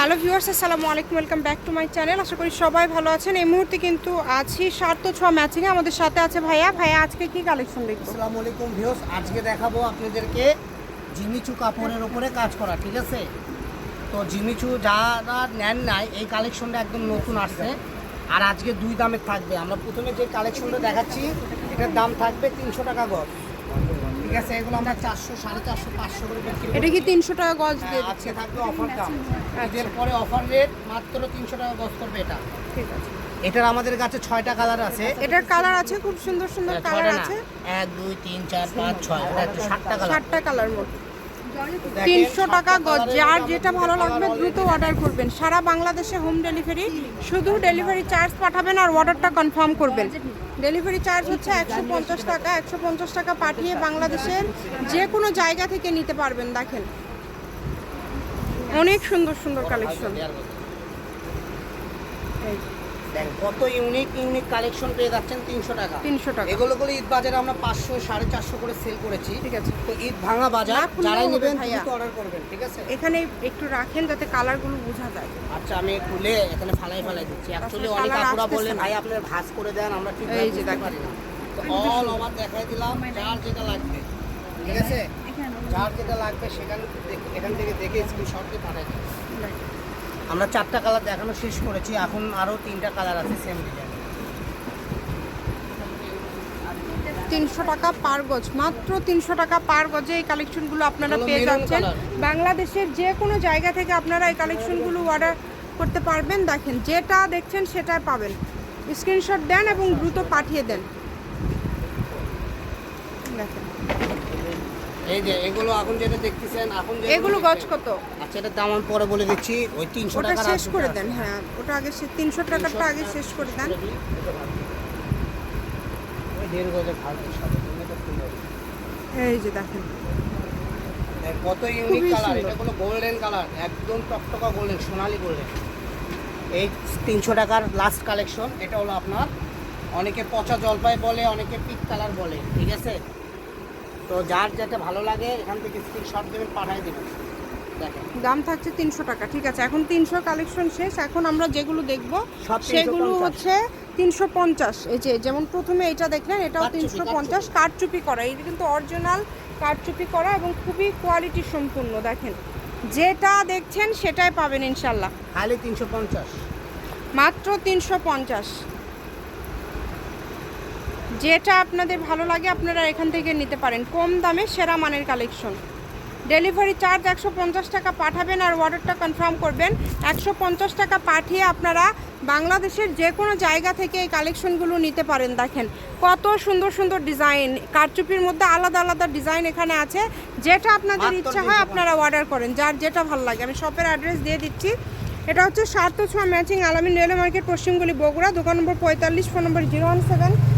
Hello viewers, আসসালামু আলাইকুম, welcome back to my channel. আশা করি সবাই ভালো আছেন। এই মুহূর্তে কিন্তু আছি সার্থ ছোঁয়া ম্যাচিংয়ে আমাদের সাথে আছে ভাইয়া। ভাইয়া, আজকে কি কালেকশন দেখব? আসসালামু আলাইকুম ভিউস আজকে দেখাবো আপনাদেরকে জিমিচু কাপড়ের উপরে কাজ করা, ঠিক আছে? তো জিমিচু যারা নেন নাই, এই কালেকশনটা একদম নতুন আসছে। আর আজকে দুই দামের থাকবে। আমরা প্রথমে যে কালেকশনটা দেখাচ্ছি, এটার দাম থাকবে তিনশো টাকা গজ। ঠিক আছে এগুলো আমরা চারশো সাড়ে চারশো পাঁচশো করে বিক্রি এটা কি তিনশো টাকা গজ দিয়ে? হ্যাঁ, আজকে থাকবে অফার দাম এর পরে অফার রেট মাত্র তিনশো টাকা গজ করবে এটা। ঠিক আছে। এটার আমাদের কাছে ছয়টা কালার আছে। এটার কালার আছে খুব সুন্দর সুন্দর কালার আছে। এক দুই তিন চার পাঁচ ছয় এটা সাতটা কালার ষাটটা কালার মোট। তিনশো টাকা গজ। যার যেটা ভালো লাগবে দ্রুত অর্ডার করবেন। সারা বাংলাদেশে হোম ডেলিভারি শুধু ডেলিভারি চার্জ পাঠাবেন আর অর্ডারটা কনফার্ম করবেন। ডেলিভারি চার্জ হচ্ছে একশো পঞ্চাশ টাকা, একশো পঞ্চাশ টাকা পাঠিয়ে বাংলাদেশের যে কোনো জায়গা থেকে নিতে পারবেন, দেখেন। অনেক সুন্দর সুন্দর কালেকশন কত ইউনিক ইউনিক কালেকশন পেয়ে যাচ্ছেন তিনশো টাকা। তিনশো টাকা। এগুলো করে ঈদ বাজারে আমরা পাঁচশো সাড়ে চারশো করে সেল করেছি। ঠিক আছে। তো ঈদ ভাঙা বাজার যারাই নেবেন। দ্রুত অর্ডার করবেন ঠিক আছে? এখানে একটু রাখেন যাতে কালারগুলো বোঝা যায়। আচ্ছা আমি খুলে এখানে ফালাই ফালাই দিচ্ছি। অ্যাকচুয়ালি অনেক আপুরা বললেন ভাই আপনার ভাঁজ করে দেন আমরা ঠিক এই যে পারি না। তো অল ওভার দেখাই দিলাম যার যেটা লাগবে ঠিক আছে? যার যেটা লাগবে সেখান থেকে- এখান থেকে দেখে স্ক্রিনশট দিয়ে পাঠাই দিন আমরা চারটা কালার দেখানো শেষ করেছি এখন আরও তিনটা কালার আছে সেম ডিজাইন তিনশো টাকা পার গজ মাত্র তিনশো টাকা পার গজে এই কালেকশনগুলো আপনারা পেয়ে যাচ্ছেন। বাংলাদেশের যে কোনো জায়গা থেকে আপনারা এই কালেকশনগুলো অর্ডার করতে পারবেন। দেখেন যেটা দেখছেন সেটাই পাবেন। স্ক্রিনশট দেন এবং দ্রুত পাঠিয়ে দেন। দেখেন। এই যে এগুলো এখন যেটা দেখতেছেন এখন এগুলো গজ কত? আচ্ছা এটার দাম আমি পরে বলে দিচ্ছি। ওই তিনশো টাকা শেষ করে দেন হ্যাঁ ওটা আগে তিনশো টাকাটা আগে শেষ করে দেন। এই যে দেখেন। কত ইউনিক কালার এটা কোনো গোল্ডেন কালার একদম টকটকা গোল্ডেন সোনালি গোল্ডেন এই তিনশো টাকার লাস্ট কালেকশন এটা হলো আপনার অনেকে পচা জলপাই বলে অনেকে পিক কালার বলে ঠিক আছে? তো যার যাতে ভালো লাগে এখান থেকে স্ক্রিনশট দেবেন পাঠিয়ে দেবেন দাম থাকছে তিনশো টাকা ঠিক আছে। এখন তিনশো কালেকশন শেষ। এখন আমরা যেগুলো দেখব সেগুলো হচ্ছে তিনশো পঞ্চাশ। এই যে যেমন প্রথমে এটা দেখলেন এটাও তিনশো পঞ্চাশ। কারচুপি করা এটা কিন্তু অরিজিনাল কারচুপি করা এবং খুবই কোয়ালিটি সম্পূর্ণ দেখেন। যেটা দেখছেন সেটাই পাবেন ইনশাল্লাহ। খালি তিনশো পঞ্চাশ। মাত্র তিনশো পঞ্চাশ। যেটা আপনাদের ভালো লাগে আপনারা এখান থেকে নিতে পারেন। কম দামে সেরা মানের কালেকশন ডেলিভারি চার্জ একশো পঞ্চাশ টাকা পাঠাবেন আর অর্ডারটা কনফার্ম করবেন। একশো পঞ্চাশ টাকা পাঠিয়ে আপনারা বাংলাদেশের যে কোনো জায়গা থেকে এই কালেকশনগুলো নিতে পারেন। দেখেন কত সুন্দর সুন্দর ডিজাইন কারচুপির মধ্যে আলাদা আলাদা ডিজাইন এখানে আছে। যেটা আপনাদের ইচ্ছা হয় আপনারা অর্ডার করেন যার যেটা ভালো লাগে। আমি শপের অ্যাড্রেস দিয়ে দিচ্ছি। এটা হচ্ছে সার্থ ছোঁয়া ম্যাচিং আলামিন রেলওয়ে মার্কেট পশ্চিমগুলি বগুড়া দোকান নম্বর পঁয়তাল্লিশ phone number zero one seven